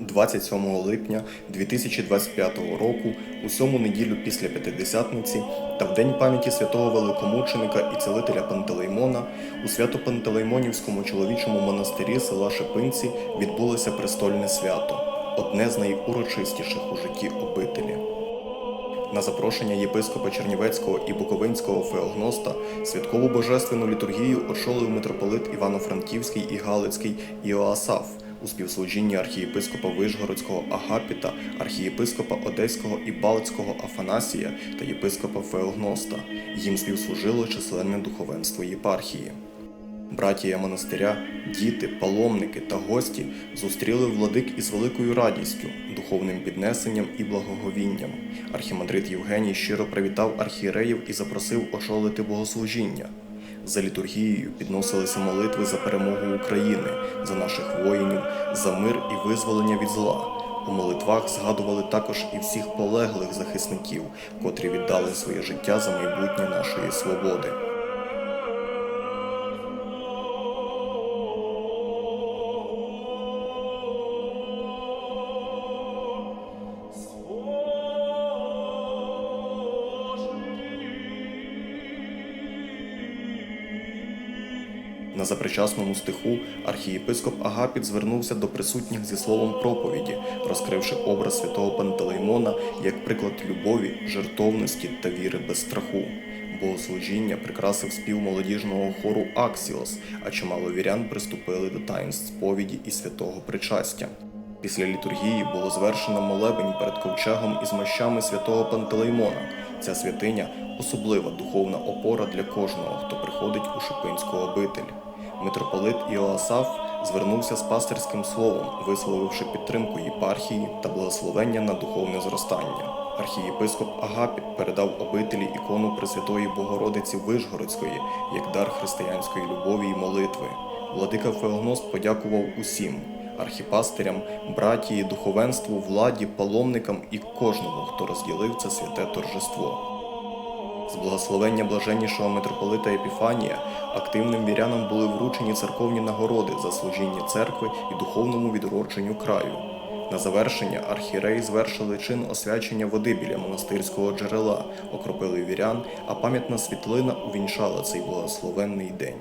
27 липня 2025 року, у сьому неділю після П'ятидесятниці та в день пам'яті святого великомученика і цілителя Пантелеймона у Свято-Пантелеймонівському чоловічому монастирі села Шипинці відбулося престольне свято, одне з найурочистіших у житті обителі. На запрошення єпископа Чернівецького і Буковинського феогноста святкову божественну літургію очолив митрополит Івано-Франківський і Галицький Іоасаф у співслужінні архієпископа Вишгородського Агапіта, архієпископа Одеського і Балтського Афанасія та єпископа Феогноста. Їм співслужило численне духовенство єпархії. Братія монастиря, діти, паломники та гості зустріли владик із великою радістю, духовним піднесенням і благоговінням. Архімандрит Євгеній щиро привітав архієреїв і запросив очолити богослужіння. За літургією підносилися молитви за перемогу України, за наших воїнів, за мир і визволення від зла. У молитвах згадували також і всіх полеглих захисників, котрі віддали своє життя за майбутнє нашої свободи. На запричасному стиху архієпископ Агапіт звернувся до присутніх зі словом проповіді, розкривши образ святого Пантелеймона як приклад любові, жертовності та віри без страху. Богослужіння прикрасив спів молодіжного хору Аксіос, а чимало вірян приступили до таїнств сповіді і святого причастя. Після літургії було звершено молебень перед ковчегом із мощами святого Пантелеймона. Ця святиня особлива духовна опора для кожного, хто приходить у Шипинську обитель. Митрополит Іоасаф звернувся з пастирським словом, висловивши підтримку єпархії та благословення на духовне зростання. Архієпископ Агапіт передав обителі ікону Пресвятої Богородиці Вишгородської як дар християнської любові й молитви. Владика Феогност подякував усім архіпастирям, братії, духовенству, владі, паломникам і кожному, хто розділив це святе торжество. З благословення блаженнішого митрополита Епіфанія активним вірянам були вручені церковні нагороди за служіння церкви і духовному відродженню краю. На завершення архієреї звершили чин освячення води біля монастирського джерела, окропили вірян, а пам'ятна світлина увінчала цей благословенний день.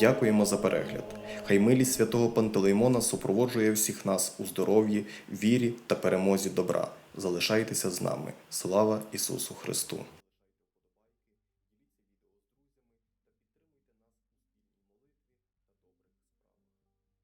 Дякуємо за перегляд. Хай милість святого Пантелеймона супроводжує всіх нас у здоров'ї, вірі та перемозі добра. Залишайтеся з нами. Слава Ісусу Христу!